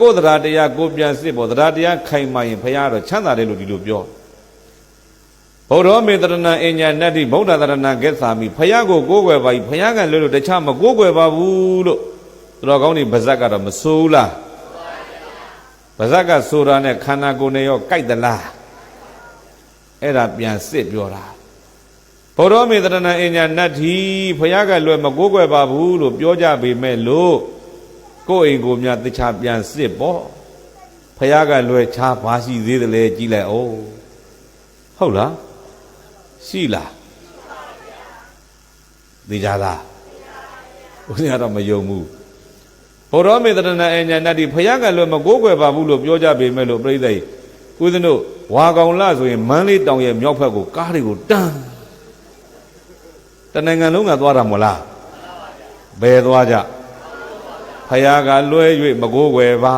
ကိုယ်တရားတရားကိုပြန်စစ်ပေါ်တရားတရားခိုင်မာရင်ဖရာတော့ချမ်းသာတယ်လို့ဒီလိုပြောဘုရောမေတရဏအညာနတ္တိဗုဒ္ဓတရဏဂစ္ဆာမိဖရာကိုကိုးကွယ်ပါပြီဖရာကလွတ်လို့တခြားမကိုးကွယ်ပါဘူးလို့သူတော်ကောင်းတွေဗဇက်ကတော့မဆိုးဘူးလားဗဇက်ကဆိုတာနဲ့ခန္ဓာကိုယ်နဲ့ရောကြိုက်သလားအဲ့ဒါပြန်စစ်ပြောတာဘုရောမေတရဏအညာနတ္တိဖရာကလွယ်မကိုးကွယ်ပါဘူးလို့ပြောကြပေမဲ့လို့ ကိုယ့်အိမ်ကိုမြတ်တခြားပြန်စစ်ပေါ့ဖရာကလွယ်ချားဘာရှိသေးတယ်လဲကြည်လိုက်အောင်ဟုတ်လားရှိလားသိကြလားဦးဇင်းကတော့မယုံဘူးဘုရောမေတရဏအညာနတ္တိဖရာကလွယ်မကိုးကွယ်ပါဘူးလို့ပြောကြပေမဲ့လို့ပြိဿိဦးဇင်းတို့ဝါကောင်လဆိုရင်မန်းလေးတောင်ရဲ့မြောက်ဘက်ကိုကားတွေကိုတန်းတနိုင်ငံလုံးကသွားတာမဟုတ်လားဘယ်သွားကြ ဖယားကလွဲ၍မကိုးွယ်ပါ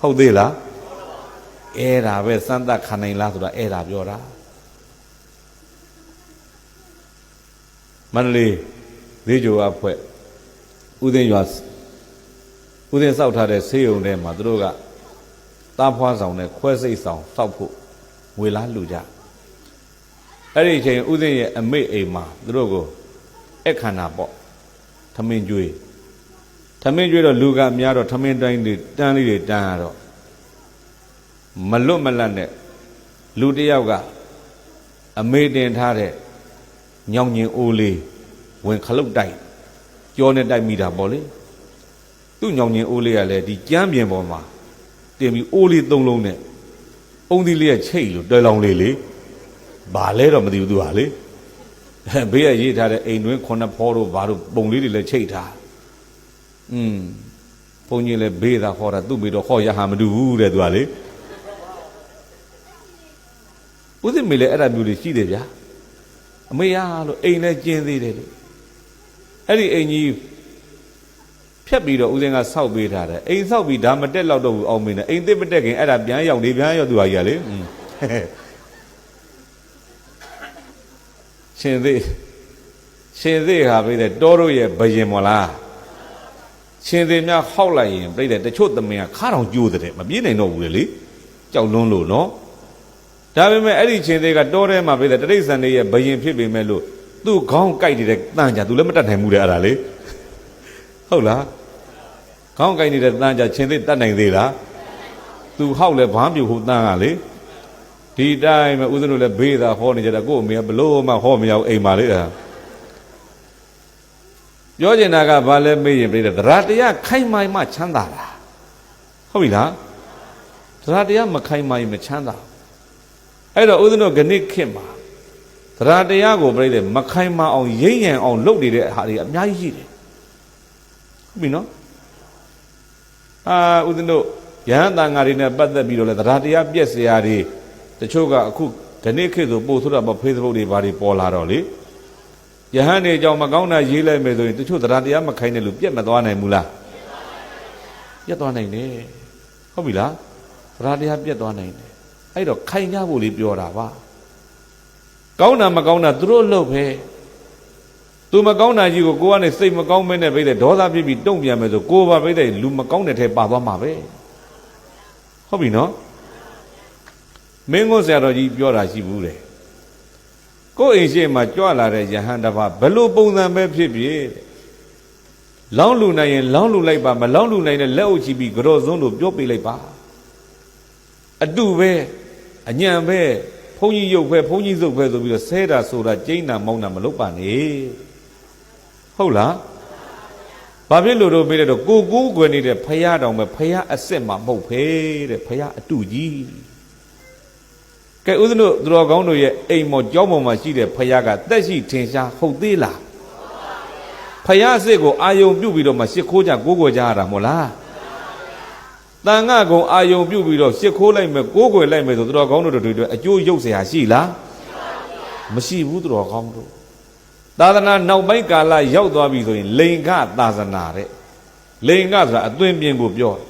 ဟုတ်သေးလားအဲ့ဒါပဲစမ်းသပ်ခံနိုင်လားဆိုတာအဲ့ဒါပြောတာမန္တလေးသေးကြိုအဖွဲဥသိမ်းရွာဥသိမ်းစောက်ထားတဲ့ဆေးရုံထဲမှာသူတို့ကတားဖွားဆောင်နဲ့ခွဲစိတ်ဆောင်စောက်ဖို့ငွေလားလှူကြအဲ့ဒီအချိန်ဥသိမ်းရဲ့အမိတ်အိမ်မှာသူတို့ကိုအခန္ဓာပေါ့ထမင်းကျွေး ထမင်းကျွေးတော့လူကများတော့ထမင်းတိုင်းတွေတန်းလေးတွေတန်းရတော့မလွတ်မလတ်နဲ့လူတစ်ယောက်ကအမေတင်ထားတဲ့ညောင်ညင်အိုးလေးဝင်ခလုတ်တိုက်ကြောနဲ့တိုက်မိတာပေါ့လေသူ့ညောင်ညင်အိုးလေးကလည်းဒီကြမ်းပြင်ပေါ်မှာတင်ပြီးအိုးလေးသုံးလုံးနဲ့အုံသီးလေးကချိတ်လို့တွဲလောင်လေးလေဘာလဲတော့မသိဘူးသူဟာလေဘေးကရေးထားတဲ့အိမ်တွင်းခုနှစ်ဖောတို့ဘာတို့ပုံလေးတွေလည်းချိတ်ထား อืมဘုန်းကြီးလည်းဘေးသာခေါ်တာသူ့မိတော့ခေါ်ရဟာမတူဘူးတဲ့သူကလေဦးစင်မေလည်းအဲ့ဒါမျိုးတွေရှိတယ်ဗျာအမေရလို့အိမ်လည်းကျင်းသေးတယ်လို့အဲ့ဒီအိမ်ကြီးဖြတ်ပြီးတော့ဦးစင်ကဆောက်ပေးထားတယ်အိမ်ဆောက်ပြီးဒါမတက်တော့တော့ဘူးအောင်မင်းနဲ့အိမ်သစ်မတက်ခင်အဲ့ဒါပြန်ရောက်နေပြန်ရောက်သူဟာကြီးကလေရှင်သေးရှင်သေးဟာပြည့်တဲ့တောတို့ရဲ့ဘယင်မလား ရှင်သေးများဟောက်လိုက်ရင်ပြိတဲ့တချို့သမင်ကခါတောင်ကျိုးတဲ့မပြေးနိုင်တော့ဘူးလေကြောက်လွန်းလို့နော်ဒါပေမဲ့အဲ့ဒီရှင်သေးကတောထဲမှာပြိတဲ့တရိษံတွေရဲ့ဘယင်ဖြစ်ပေမဲ့လို့သူ့ခေါင်းကြိုက်နေတဲ့တန်ကြသူလည်းမတတ်နိုင်ဘူးတဲ့အဲ့ဒါလေဟုတ်လားခေါင်းကြိုက်နေတဲ့တန်ကြရှင်သေးတတ်နိုင်သေးလားသူဟောက်လဲဘာပြူဟုတန်ကလေဒီတိုင်းမှာဦးဇင်းတို့လည်းဘေးသာဟောနေကြတာကို့အမေကဘလို့မှဟောမရဘူးအိမ်မှာလေအဲ့ ပြောကျင်တာကဘာလဲမေးရင်ပြိတဲ့တရားတရားခိုင်မိုင်မှချမ်းသာတာဟုတ်ပြီလားတရားတရားမခိုင်မိုင်မချမ်းသာအဲ့တော့ဦးဇင်းတို့ဂဏိခေတ်မှာတရားတရားကိုပြိတဲ့မခိုင်မအောင်ရိမ့်ရန်အောင်လုပ်နေတဲ့ဟာတွေအများကြီးရှိတယ်ဟုတ်ပြီနော်အာဦးဇင်းတို့ယဟန်တန်ဃာတွေနဲ့ပတ်သက်ပြီးတော့လဲတရားတရားပြည့်စရာတွေတချို့ကအခုဒီနေ့ခေတ်ဆိုပို့ဆိုတော့ Facebook တွေဘာတွေပေါ်လာတော့လေ ယဟန်တွေကြောင့်မကောင်းတာရေးလိုက်မယ်ဆိုရင်တချို့တရားတရားမခိုင်းတဲ့လူပြက်မသွားနိုင်ဘူးလားပြက်သွားနိုင်တယ်ဟုတ်ပြီလားတရားတရားပြက်သွားနိုင်တယ်အဲ့တော့ခိုင်ကြဖို့လေးပြောတာပါကောင်းတာမကောင်းတာသူတို့လုပ်ပဲသူမကောင်းတာကြီးကိုကိုကနေစိတ်မကောင်းမဲနဲ့ပြိတဲ့ဒေါသဖြစ်ပြီးတုံ့ပြန်မယ်ဆိုကိုပါပြိတဲ့လူမကောင်းတဲ့ထဲပါသွားမှာပဲဟုတ်ပြီနော်မင်းကိုဆရာတော်ကြီးပြောတာရှိဘူးတဲ့ ကိုယ်အိမ်ရှိမှကြွလာတဲ့ယဟန်တစ်ပါးဘလို့ပုံစံပဲဖြစ်ဖြစ်လောင်းလူနိုင်ရင်လောင်းလူလိုက်ပါမလောင်းလူနိုင်တဲ့လက်အုပ်ချပြီးကြော့စုံးလို့ပြောပေးလိုက်ပါအတုပဲအညံပဲဘုန်းကြီးရုပ်ပဲဘုန်းကြီးစုပ်ပဲဆိုပြီးတော့ဆဲတာဆိုတာကျိန်းတာမောင်းတာမလုပ်ပါနဲ့ဟုတ်လားဘာဖြစ်လို့တော့ပေးတဲ့တော့ကိုကိုးကွယ်နေတဲ့ဖရာတောင်ပဲဖရာအစ်စ်မှမဟုတ်ဖေးတဲ့ဖရာအတုကြီး ကဲဦးဇင်းတို့သူတော်ကောင်းတို့ရဲ့အိမ်မော်ကြောင်းပေါ်မှာရှိတဲ့ဖယားကတက်ရှိထင်ရှားဟုတ်သေးလားဖယားစစ်ကိုအာယုံပြုတ်ပြီးတော့မှရှ िख ိုးကြကိုးကွယ်ကြရတာမို့လားတန်ငါကုံအာယုံပြုတ်ပြီးတော့ရှ िख ိုးလိုက်မယ်ကိုးကွယ်လိုက်မယ်ဆိုသူတော်ကောင်းတို့တွေအကျိုးရုပ်เสียရှိလားမရှိဘူးသူတော်ကောင်းတို့သာသနာနောက်ပိုင်းကာလရောက်သွားပြီဆိုရင်လိန်ကသာသနာတဲ့လိန်ကဆိုတာအသွင်ပြင်ကိုပြောတယ်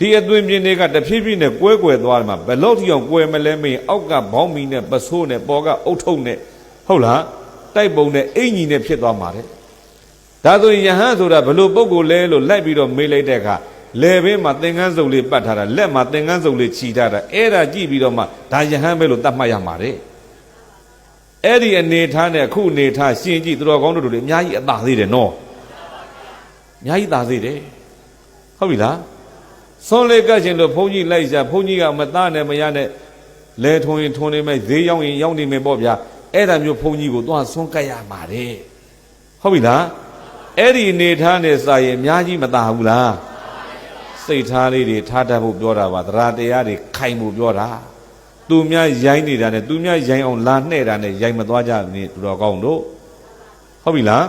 ဒီအသွင်ပြင်းတွေကတဖြည်းဖြည်းနဲ့ကွဲကွယ်သွားတယ်မှာဘယ်လို့ထီအောင်ကွဲမလဲမေးအောက်ကဘောင်းမီနဲ့ပစိုးနဲ့ပေါ်ကအုတ်ထုံနဲ့ဟုတ်လားတိုက်ပုံနဲ့အင်ကြီးနဲ့ဖြစ်သွားမှာတဲ့ဒါဆိုရင်ယဟန်ဆိုတာဘယ်လို့ပုံကိုလဲလို့လိုက်ပြီးတော့မေးလိုက်တဲ့အခါလယ်ဘေးမှာသင်္ကန်းစုပ်လေးပတ်ထားတာလက်မှာသင်္ကန်းစုပ်လေးခြီထားတာအဲ့ဒါကြည့်ပြီးတော့မှဒါယဟန်ပဲလို့သတ်မှတ်ရမှာတဲ့အဲ့ဒီအနေထားနဲ့အခုအနေထားရှင်ကြည့်သူတော်ကောင်းတို့တွေအများကြီးအသာသေးတယ်နော်အများကြီးသာသေးတယ်ဟုတ်ပြီလား ဆွန်လေးကတ်ရှင်တို့ဘုန်းကြီးလိုက်ရှာဘုန်းကြီးကမသားနဲ့မရနဲ့လဲထုံရင်ထုံနေမဲ့ဈေးရောက်ရင်ရောက်နေမယ်ပေါ့ဗျာအဲ့ဒါမျိုးဘုန်းကြီးကိုသွားဆွန်ကတ်ရမှာတဲ့ဟုတ်ပြီလားအဲ့ဒီအနေထားနဲ့စာရင်အများကြီးမသာဘူးလားစိတ်ထားလေးတွေထားတတ်ဖို့ပြောတာပါသရတရားတွေခိုင်ဖို့ပြောတာသူများရိုင်းနေတာနဲ့သူများရိုင်းအောင်လာနှဲ့တာနဲ့ရိုင်းမသွားကြဘူးနေသူတော်ကောင်းတို့ဟုတ်ပြီလား